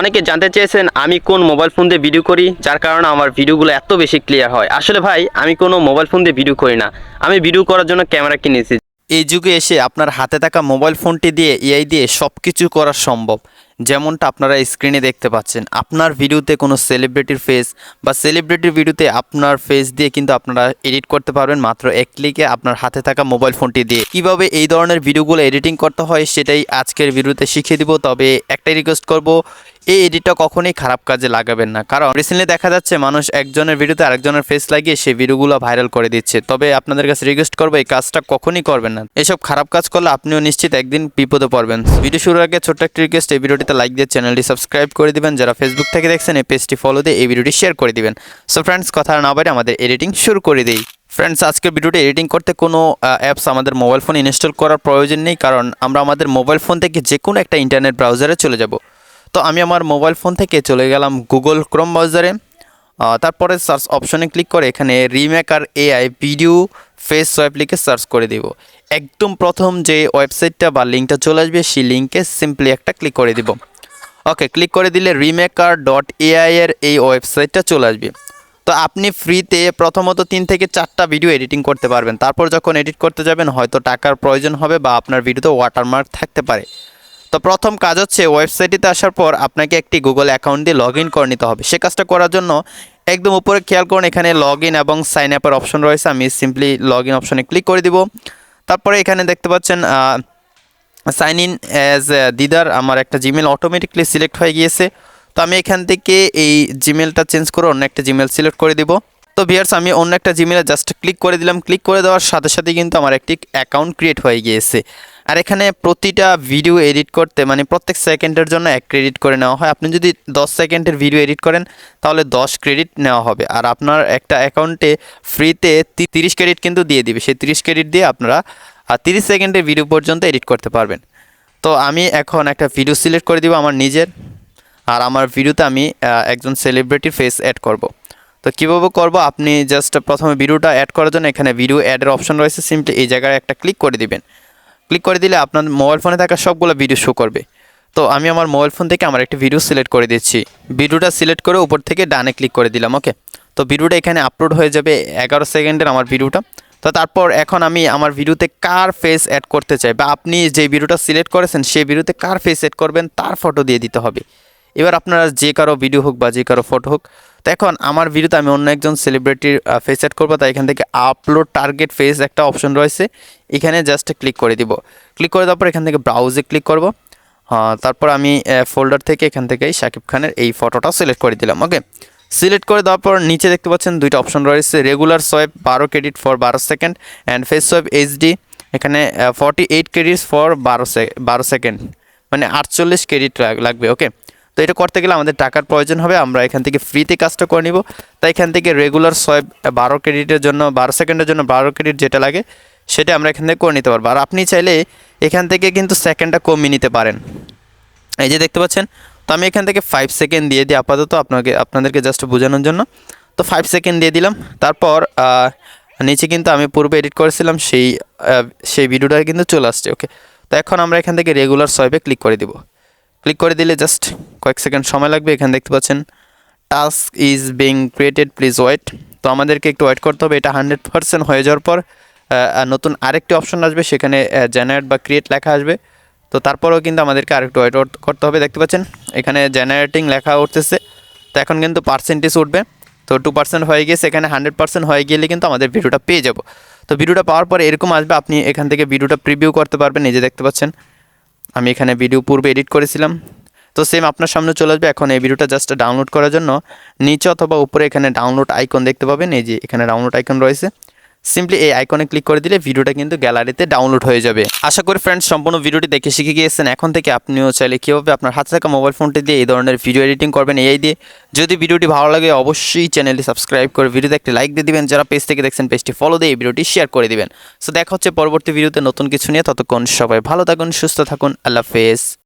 অনেকে জানতে চেয়েছেন, আমি কোন মোবাইল ফোন দিয়ে ভিডিও করি, যার কারণে আমার ভিডিওগুলো এত বেশি ক্লিয়ার হয়। আসলে ভাই, আমি কোনো মোবাইল ফোন দিয়ে ভিডিও করি না। আমি ভিডিও করার জন্য ক্যামেরা কিনেছি। এই যুগে এসে আপনার হাতে থাকা মোবাইল ফোনটি দিয়ে এআই দিয়ে সব কিছু করা সম্ভব। যেমনটা আপনারা স্ক্রিনে দেখতে পাচ্ছেন। আপনার ভিডিওতে কোনো সেলিব্রিটির ফেস বা সেলিব্রিটির ভিডিওতে আপনার ফেস দিয়ে কিন্তু আপনারা এডিট করতে পারবেন। মাত্র এক ক্লিকে আপনার হাতে থাকা মোবাইল ফোনটি দিয়ে। কীভাবে এই ধরনের ভিডিওগুলো এডিটিং করতে হয় সেটাই আজকের ভিডিওতে শিখিয়ে দিব। তবে একটাই রিকোয়েস্ট করব, এই এডিটটা কখনোই খারাপ কাজে লাগাবেন না। কারণ রিসেন্টলি দেখা যাচ্ছে মানুষ একজনের ভিডিওতে আরেকজনের ফেস লাগিয়ে সেই ভিডিওগুলো ভাইরাল করে দিচ্ছে। তবে আপনাদের কাছে রিকোয়েস্ট করব, এই কাজটা কখনই করবেন না। এসব খারাপ কাজ করলে আপনিও নিশ্চিত একদিন বিপদে পড়বেন। ভিডিও শুরুর আগে ছোট্ট একটি রিকোয়েস্ট এই ভিডিওটিতে লাইক দিয়ে চ্যানেলটি সাবস্ক্রাইব করে দিবেন। যারা ফেসবুক থেকে দেখছেন, এই পেজটি ফলো দিয়ে এই ভিডিওটি শেয়ার করে দিবেন। সো ফ্রেন্ডস কথা না বাইরে আমাদের এডিটিং শুরু করে দিই। ফ্রেন্ডস আজকের ভিডিওটি এডিটিং করতে কোনো অ্যাপস আমাদের মোবাইল ফোন ইনস্টল করার প্রয়োজন নেই, কারণ আমরা আমাদের মোবাইল ফোন থেকে যে কোনো একটা ইন্টারনেট ব্রাউজারে চলে যাব। তো আমি আমার মোবাইল ফোন থেকে চলে গেলাম গুগল ক্রোম ব্রাউজারে তারপরে সার্চ অপশনে ক্লিক করে এখানে Remaker AI video face swap লিখে সার্চ করে দিব। একদম প্রথম যে ওয়েবসাইটটা বা লিঙ্কটা চলে আসবে, সেই লিঙ্কে সিম্পলি একটা ক্লিক করে দিব। ওকে, ক্লিক করে দিলে রিমেকার ডট এআই এর এই ওয়েবসাইটটা চলে আসবে। তো আপনি ফ্রিতে প্রথমত তিন থেকে চারটা ভিডিও এডিটিং করতে পারবেন। তারপর যখন এডিট করতে যাবেন, হয়তো টাকার প্রয়োজন হবে বা আপনার ভিডিওতে ওয়াটারমার্ক থাকতে পারে। তো প্রথম কাজ হচ্ছে ওয়েবসাইটটিতে আসার পর আপনাকে একটি গুগল অ্যাকাউন্ট দিয়ে লগ ইন করে নিতে হবে। সে কাজটা করার জন্য একদম উপরে খেয়াল করুন, এখানে লগ ইন এবং সাইন আপের অপশন রয়েছে। আমি সিম্পলি লগ ইন অপশনে ক্লিক করে দিব। তারপরে এখানে দেখতে পাচ্ছেন সাইন ইন অ্যাজ দিদার, আমার একটা জিমেল অটোমেটিকলি সিলেক্ট হয়ে গিয়েছে। তো আমি এখান থেকে এই জিমেলটা চেঞ্জ করে অন্য একটা জিমেল সিলেক্ট করে দিব। তো ভিয়ার্স আমি অন্য একটা জিমেলে জাস্ট ক্লিক করে দিলাম। ক্লিক করে দেওয়ার সাথে সাথে কিন্তু আমার একটি অ্যাকাউন্ট ক্রিয়েট হয়ে গিয়েছে। আর এখানে প্রতিটা ভিডিও এডিট করতে মানে প্রত্যেক সেকেন্ডের জন্য এক ক্রেডিট করে নেওয়া হয়। আপনি যদি দশ সেকেন্ডের ভিডিও এডিট করেন, তাহলে দশ ক্রেডিট নেওয়া হবে। আর আপনার একটা অ্যাকাউন্টে ফ্রিতে তিরিশ ক্রেডিট কিন্তু দিয়ে দিবে। সেই তিরিশ ক্রেডিট দিয়ে আপনারা তিরিশ সেকেন্ডের ভিডিও পর্যন্ত এডিট করতে পারবেন। তো আমি এখন একটা ভিডিও সিলেক্ট করে দিব আমার নিজের। আর আমার ভিডিওতে আমি একজন সেলিব্রিটির ফেস অ্যাড করব। তো কীভাবে করব? আপনি জাস্ট প্রথমে ভিডিওটা অ্যাড করার জন্য এখানে ভিডিও অ্যাডের অপশন রয়েছে। সিম্পলি এই জায়গায় একটা ক্লিক করে দিবেন। ক্লিক করে দিলে আপনার মোবাইল ফোনে থাকা সবগুলো ভিডিও শো করবে। তো আমি আমার মোবাইল ফোন থেকে আমার একটি ভিডিও সিলেক্ট করে দিচ্ছি। ভিডিওটা সিলেক্ট করে উপর থেকে ডানে ক্লিক করে দিলাম ওকে তো ভিডিওটা এখানে আপলোড হয়ে যাবে এগারো সেকেন্ডের আমার ভিডিওটা তো তারপর এখন আমি আমার ভিডিওতে কার ফেস অ্যাড করতে চাই বা আপনি যে ভিডিওটা সিলেক্ট করেছেন, সেই ভিডিওতে কার ফেস অ্যাড করবেন, তার ফটো দিয়ে দিতে হবে। এবার আপনারা যে কারও ভিডিও হোক বা যে কারও ফটো হোক, তো এখন আমার ভিডিওতে আমি অন্য একজন সেলিব্রিটির ফেস অ্যাড করব, তাই এখান থেকে আপলোড টার্গেট ফেস একটা অপশন রয়েছে। এখানে জাস্ট ক্লিক করে দিব। ক্লিক করে দেওয়ার পর এখান থেকে ব্রাউজে ক্লিক করব। তারপর আমি ফোল্ডার থেকে এখান থেকে শাকিব খানের এই ফটোটা সিলেক্ট করে দিলাম ওকে সিলেক্ট করে দেওয়ার পর নিচে দেখতে পাচ্ছেন দুইটা অপশন রয়েছে রেগুলার সোয়েব বারো ক্রেডিট ফর বারো second and face swap HD এখানে ফর্টি এইট ক্রেডিটস ফর বারো সে বারো সেকেন্ড মানে আটচল্লিশ ক্রেডিট লাগবে ওকে তো এটা করতে গেলে আমাদের টাকার প্রয়োজন হবে, আমরা এখান থেকে ফ্রিতে কাজটা করে নিব। তাই এখান থেকে রেগুলার সোয়েব বারো ক্রেডিটের জন্য, বারো সেকেন্ডের জন্য বারো ক্রেডিট যেটা লাগে, সেটা আমরা এখান থেকে করে নিতে পারব। আর আপনি চাইলে এখান থেকে কিন্তু সেকেন্ডটা কমিয়ে নিতে পারেন। এই যে দেখতে পাচ্ছেন, তো আমি এখান থেকে ফাইভ সেকেন্ড দিয়ে দিই আপাতত আপনাকে, আপনাদেরকে জাস্ট বোঝানোর জন্য। তো ফাইভ সেকেন্ড দিয়ে দিলাম, তারপর নিচে কিন্তু আমি পূর্বে এডিট করেছিলাম, সেই সেই ভিডিওটা কিন্তু চলে আসছে ওকে তো এখন আমরা এখান থেকে রেগুলার সোয়াইপে ক্লিক করে দিব। ক্লিক করে দিলে জাস্ট কয়েক সেকেন্ড সময় লাগবে, এখানে দেখতে পাচ্ছেন task is being created, please wait. তো আমাদেরকে একটু ওয়েট করতে হবে, এটা হান্ড্রেড পার্সেন্ট হয়ে যাওয়ার পর নতুন আরেকটি অপশন আসবে, সেখানে জেনারেট বা ক্রিয়েট লেখা আসবে। তো তারপরেও কিন্তু আমাদেরকে আরেকটু ওয়েট করতে হবে, দেখতে পাচ্ছেন? এখানে জেনারেটিং লেখা উঠতেছে। তো এখন কিন্তু পার্সেন্টেজ উঠবে। তো টু পার্সেন্ট হয়ে গিয়েছে এখানে হান্ড্রেড পার্সেন্ট হয়ে গেলে কিন্তু আমাদের ভিডিওটা পেয়ে যাব। তো ভিডিওটা পাওয়ার পরে এরকম আসবে, আপনি এখান থেকে ভিডিওটা প্রিভিউ করতে পারবেন যে দেখতে পাচ্ছেন। আমি এখানে ভিডিও পূর্বে এডিট করেছিলাম। তো সেম আপনার সামনে চলে আসবে। এখন এই ভিডিওটা জাস্ট ডাউনলোড করার জন্য। নিচে অথবা উপরে এখানে ডাউনলোড আইকন দেখতে পাবেন। এই যে এখানে ডাউনলোড আইকন রয়েছে। সিম্পলি এই আইকনে ক্লিক করে দিলে ভিডিওটা কিন্তু গ্যালারিতে ডাউনলোড হয়ে যাবে। আশা করি ফ্রেন্ডস সম্পূর্ণ ভিডিওটি দেখে শিখে গিয়েছেন। এখন থেকে আপনিও চাইলে কীভাবে আপনার হাতে থাকা মোবাইল ফোনটি দিয়ে এই ধরনের ভিডিও এডিটিং করবেন এই দিয়ে। যদি ভিডিওটি ভালো লাগে, অবশ্যই চ্যানেলটি সাবস্ক্রাইব করে ভিডিওতে একটি লাইক দিয়ে দিবেন। যারা পেজ থেকে দেখছেন পেজটি ফলো দিয়ে এই ভিডিওটি শেয়ার করে দিবেন। সো দেখা হচ্ছে পরবর্তী ভিডিওতে নতুন কিছু নিয়ে। ততক্ষণ সবাই ভালো থাকুন, সুস্থ থাকুন। আল্লাহ হাফেজ।